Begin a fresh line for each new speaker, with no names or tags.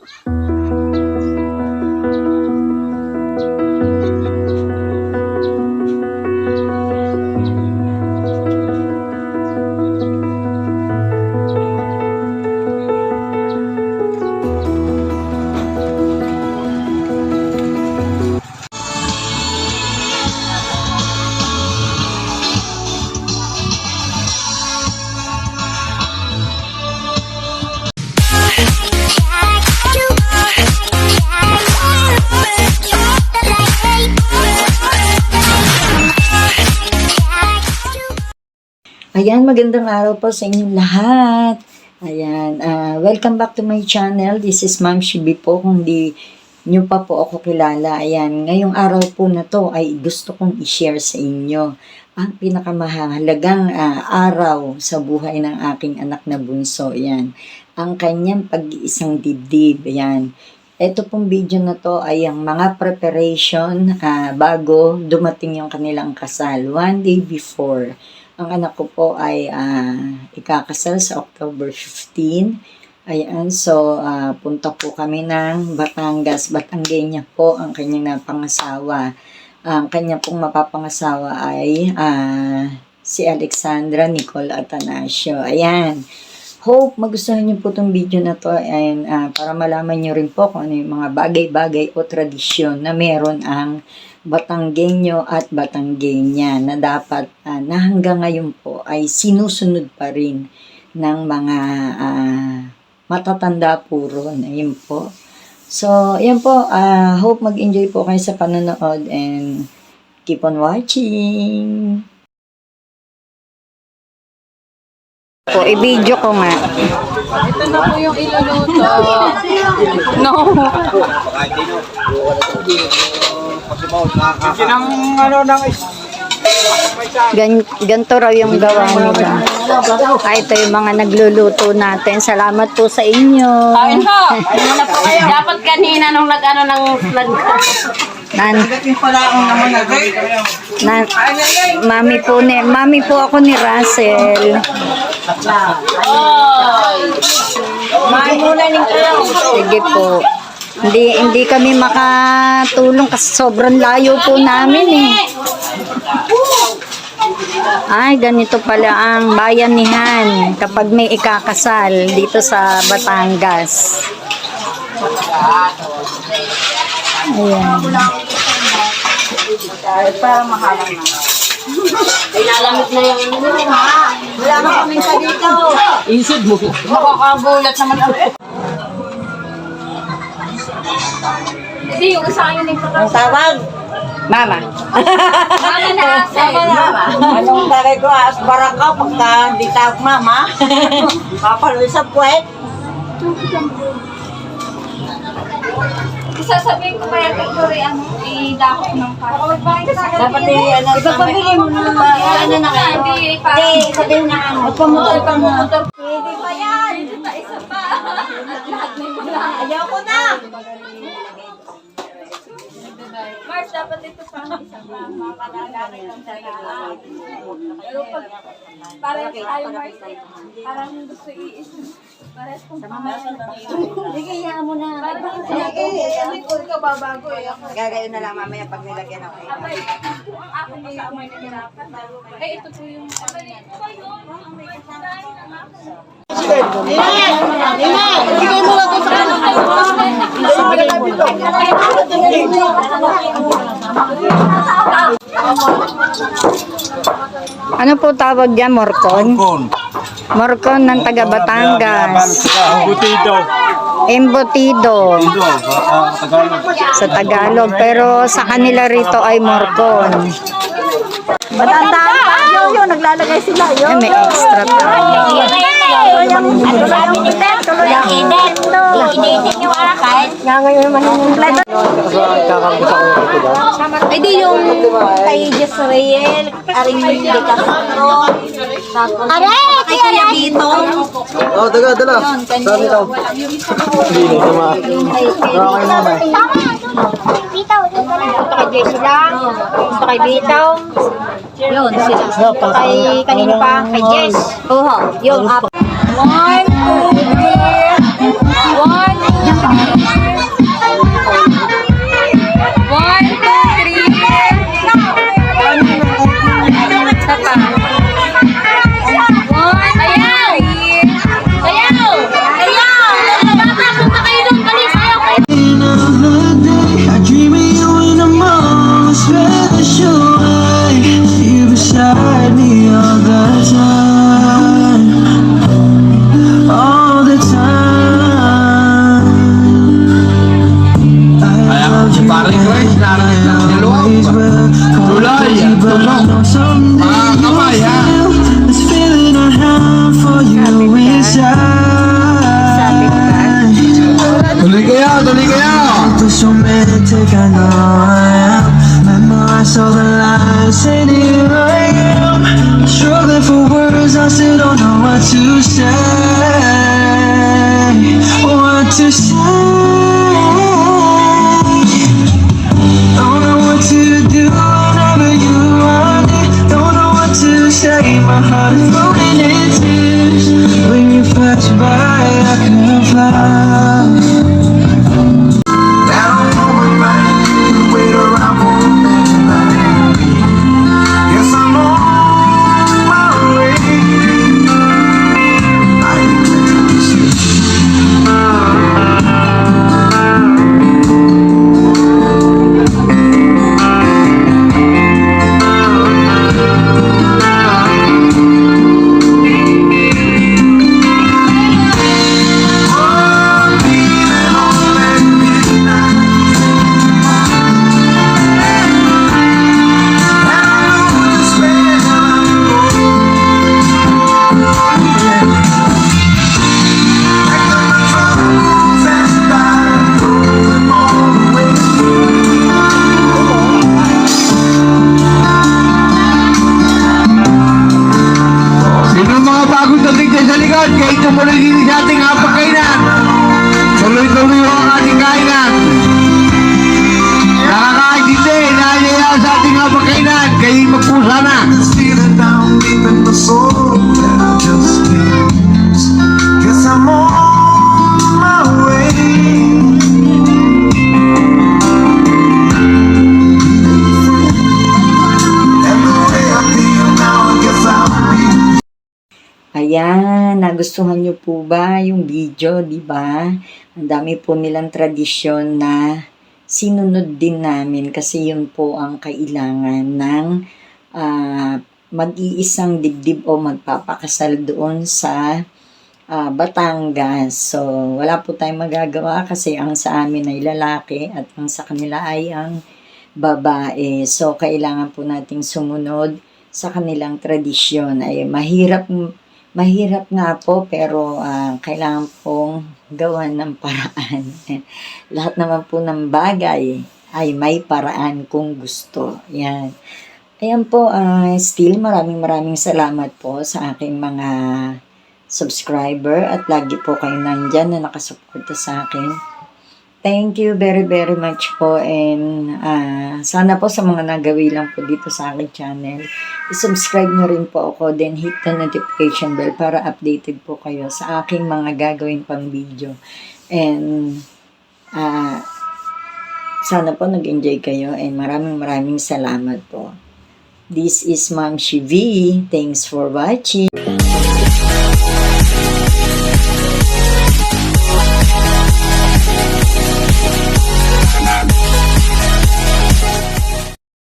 Thank you. Ayan, magandang araw po sa inyong lahat. Ayan, ah, welcome back to my channel. This is Ma'am Shibi po, kung di nyo pa po ako kilala. Ayan, ngayong araw po na to ay gusto kong i-share sa inyo ang pinakamahalagang ah, araw sa buhay ng aking anak na bunso. Ayan, ang kanyang pag-iisang dibdib. Ayan, ito pong video na to ay ang mga preparation ah, bago dumating yung kanilang kasal. One day before. Ang anak ko po ay ah, ikakasal sa October 15. Ayan, so ah, punta po kami ng Batangas. Batanggenya po ang kanyang napangasawa. Ang kanya pong mapapangasawa ay ah, si Alexandra Nicole Atanasio. Ayan. Hope magustuhan niyo po itong video na to and ah, para malaman niyo rin po kung ano yung mga bagay-bagay o tradisyon na meron ang Batanggenyo at Batanggenya na dapat ah, na hanggang ngayon po ay sinusunod pa rin ng mga ah, matatanda po ron. Ayun po. So, yan po. ah, hope mag-enjoy po kayo sa panonood and keep on watching. Po, i-video ko nga.
Ito na po yung iluluto. No.
Sinang ano ng
Gan, ganito raw yung gawa nila. Ah, ito yung mga nagluluto natin. Salamat po sa inyo.
Kain ho. Ano na po kayo? Dapat kanina nung nag-ano ng nag
Nan, nan, mami po ni, mami po ako ni Russell.
Oy. Kumain muna kayo.
Sige po. Hindi hindi kami makatulong kasi sobrang layo po namin eh. Ay, ganito pala ang bayanihan kapag may ikakasal dito sa Batangas. Ayan.
Ilalamit na yung Wala na kaming sa dito. Isod mo. Makakagulat naman ako. Hindi, yung isa yun yung
Ang tawag?
Mama.
Mama na ate. Mama.
Anong tagay ko? Asbara ka pagka di tawag mama. Papaluin sa puwet.
Sasabihin ko kaya kay Tori, ano, i-dako ng parang.
Dapat eh, ano,
Ipapabili mo na. Ano na kayo? Hindi,
sabihin na ano.
Pumutor ka pumutor. Mars, dapat ito pa ang isa pa. Makakalagay ng talaan. Pero pag parang tayo Mars, ay parang gusto i-isa. Parang kung
Sige, iya mo na.
Parang
Gagayon na lang mamaya pag nilagyan ako.
Abay, kung ang akin ay ako may nahirapan. Eh, ito po yung yan. Ito yun, ang may kasalanan ng akin.
Ano po tawag diyan, Morcon? Morcon ng taga Batangas.
Butido.
Embutido
ah, Tagalog.
sa Tagalog. Pero sa kanila rito ay Morcon.
Matandaan pa. Yun, yun, naglalagay sila.
Ay, may extra pa.
Ano? Tuloy ang init. Initin yung akay. Nga ngayon naman yung
Ay, di yung kay Jezreel, Aring De Castro, tapos kay Kuya Bito.
Oh, taga, dala. Saan ito? Hindi na sama. Okay na, may.
Bitaw, dito na. Ito kay Jessila. Ito kay Bitaw.
Yun, sila.
Ito kay kanino pa? Kay Jess.
Oo, yung up. One, two, three. One,
Ayan, nagustuhan niyo po ba yung video, di ba? Ang dami po nilang tradisyon na sinunod din namin kasi yun po ang kailangan ng ah, mag-iisang dibdib o magpapakasal doon sa ah, Batangas. So, wala po tayong magagawa kasi ang sa amin ay lalaki at ang sa kanila ay ang babae. So, kailangan po nating sumunod sa kanilang tradisyon. Ay mahirap mahirap nga po pero ah, kailangan pong gawan ng paraan. Lahat naman po ng bagay ay may paraan kung gusto. Yan. Ayan po, ah, still maraming maraming salamat po sa aking mga subscriber at lagi po kayo nandyan na nakasuporta sa akin. Thank you very very much po and ah, sana po sa mga nagawi lang po dito sa aking channel, i-subscribe nyo rin po ako then hit the notification bell para updated po kayo sa aking mga gagawin pang video. And ah, sana po nag-enjoy kayo and maraming maraming salamat po. This is Ma'am Shivi. Thanks for watching.